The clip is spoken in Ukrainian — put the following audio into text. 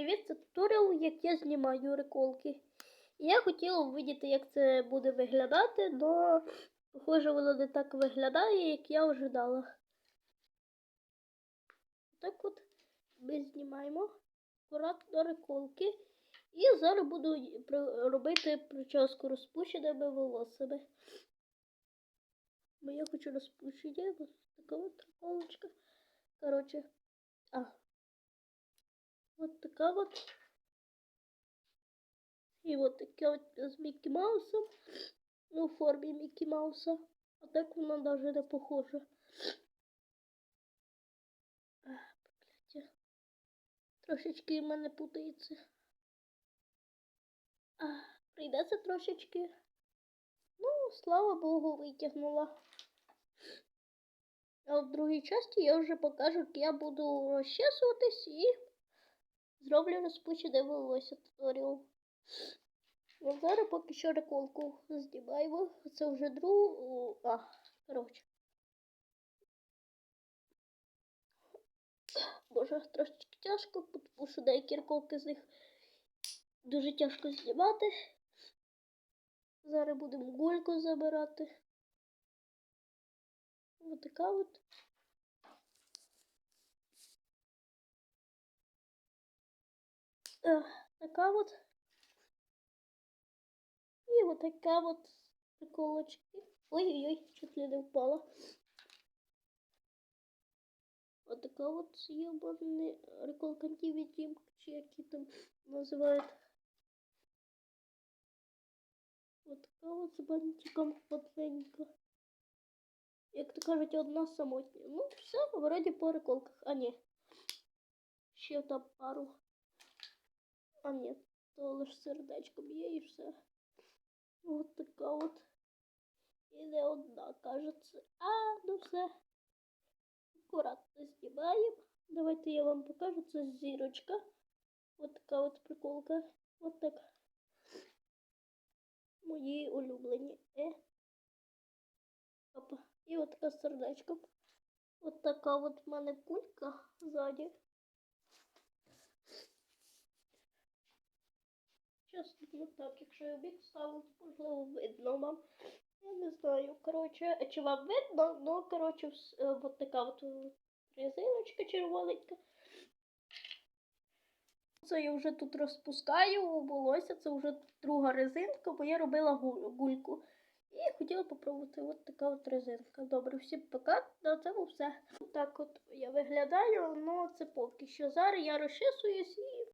Привіт, це туторіал, як я знімаю реколки. Я хотіла видіти, як це буде виглядати, але похоже воно не так виглядає, як я ожидала. Так от ми знімаємо акуратно реколки. І зараз буду робити прическу розпущеними волосами. Бо я хочу розпущення, ось така от реколочка. Коротше, а, Вот такая вот. И вот такая вот с Микки Маусом. Ну, в форме Микки Мауса. А так вона даже не похожа. Трошечки в мене путається. Прийдеться трошечки. Ну, слава Богу, витягнула. А в другій часті я вже покажу, як я буду розчесуватись і зроблю розпущене волосся туторіал. Ну, зараз поки що реколку знімаємо. Це вже другу. А, коротше. Боже, трошечки тяжко, тому що деякі реколки з них дуже тяжко знімати. Зараз будемо гульку забирати. Ось така от. Ех, така от. І вот така вот приколочки. Ой-ой-ой, чуть ли не впала. Вот така вот съебаный реколка невидимка, чи які там називають. Вот така вот з бантиком плотненько. Як то кажуть, одна самотня. Ну, все, вроді по реколках. А ні. Ще там пару. А ні, то лише сердечко б'є і все. Вот така от. І не одна, кажеться. А, ну все. Акуратно знімаємо. Давайте я вам покажу. Це зірочка. Вот така от приколка. Вот так. Мої улюблені. Е. Опа. І от така сердечко. От така от в мене кулька ззаді. Ну так, якщо я бік ставлю, то можливо видно вам. Я не знаю. Коротше, чи вам видно, ну, коротше, е, от така от е, резиночка червоненька. Це я вже тут розпускаю волосся, це вже друга резинка, бо я робила гульку. І хотіла попробувати от така от резинка. Добре, всім пока. На цьому все. Так от я виглядаю, ну це поки що. Зараз я розчесуюсь і